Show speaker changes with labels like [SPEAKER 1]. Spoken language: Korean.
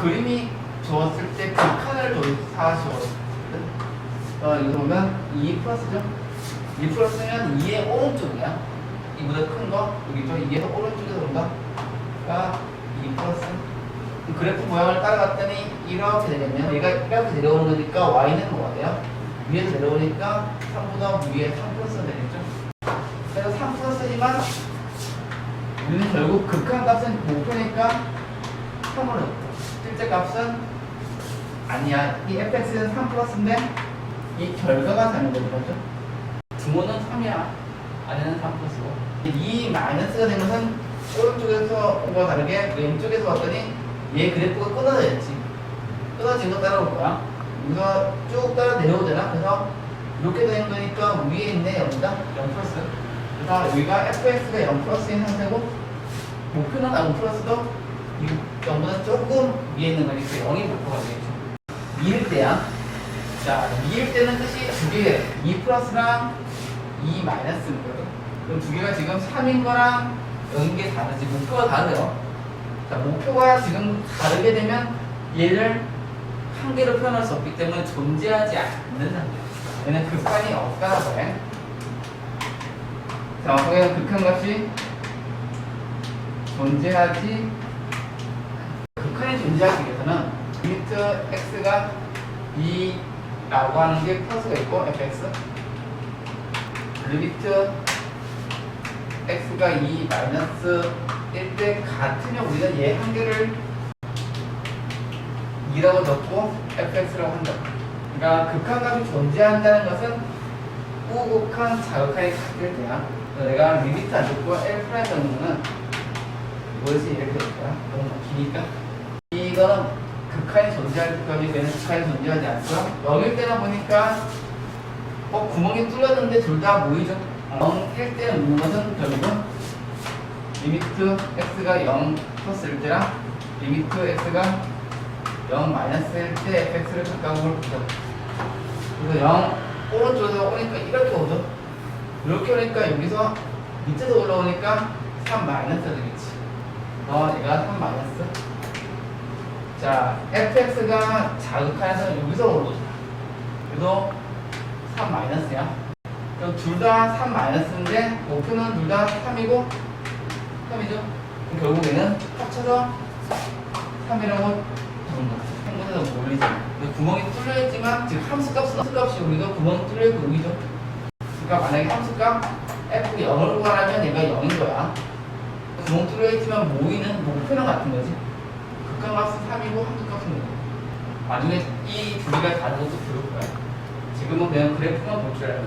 [SPEAKER 1] 그림이 주었을 때 극한을 다 주었거든. 어, 이거 보면 2 플러스죠? 2 플러스면 2의 오른쪽이야. 이보다 큰 거, 여기죠? 2에서 오른쪽에서 온다. 그러니까 2 플러스. 그래프 모양을 따라갔더니 이렇게 되겠네요. 얘가 이렇게 내려오는 거니까 y는 뭐가 돼요? 위에서 내려오니까 3보다 위에 3 플러스가 되겠죠? 그래서 3 플러스지만 우리는 결국 극한 값은 목표니까 3으로 실제 값은 아니야. 이 fx는 3 플러스인데 이 결과가 되는 거죠. 그렇죠? 등호는 3이야. 안에는 3 플러스고. 이 마이너스가 된 것은 오른쪽에서 온거 다르게 왼쪽에서 왔더니 얘 그래프가 끊어졌지. 끊어진 거 따라올 거야. 여기서 쭉 따라 내려오잖아. 그래서 이렇게 된 거니까 위에 있네. 여기다 0 플러스. 그래서 여기가 fx가 0 플러스인 상태고 목표는 0 플러스도 이 정도는 조금 위에 있는 거니까 0이 목표가 되겠죠. 2일 때야. 자, 2일 때는 뜻이 두 개, 2 플러스랑 2 마이너스거든. 그럼 두 개가 지금 3인 거랑 0인 게 다르지. 목표가 다르요. 자, 목표가 지금 다르게 되면 얘를 한 개로 표현할 수 없기 때문에 존재하지 않는 상태. 얘는 극한이 없다라고 해. 자, 거기는 극한 값이 존재하지 극한이 존재하기 위해서는 리미트 x가 2라고 하는 게 플러스가 있고 fx 리미트 x가 2 마이너스 1때 같으면 우리는 얘 한 개를 2라고 적고 fx라고 한다. 그러니까 극한값이 존재한다는 것은 우극한 자극한이 같을 때야. 내가 리미트 안 적고 L 프라임 적는 거는 이것이 이렇게 될 거야. 너무 기니까. 이거는 극한이 존재할 때까지 되는 극한이 존재하지 않고요. 0일 때나 보니까 어, 구멍이 뚫렸는데 둘 다 모이죠. 0일 때 있는 것은 결국은 리미트 x가 0 플러스일 때랑 리미트 x가 0 마이너스일 때 fx를 각각으로 보죠. 그래서 0 오른쪽에서 오니까 이렇게 오죠. 이렇게 오니까 여기서 밑에서 올라오니까 3 마이너스가 되겠지. 어, 얘가 3 마이너스. 자, fx가 자극하여서 여기서 올라오죠. 그래도 3 마이너스야. 그럼 둘다 3 마이너스인데 목표는 둘 다 3이고 3이죠. 그럼 결국에는 합쳐서 3이라고 부른 거지. 행문에서 몰리지. 구멍이 뚫려 있지만 지금 함수값은 함수값이 우리가 구멍이 뚫려 있고 여기죠. 그러니까 만약에 함수값 f 0을 구하라면 얘가 0인 거야. 구멍 뚫려 있지만 모이는 목표랑 같은 거지. 극한값은 3이고 함수값은 0. 나중에 이 두 개가 다른 것도 부를 거야. 지금은 그냥 그래프만 볼 줄 알아요.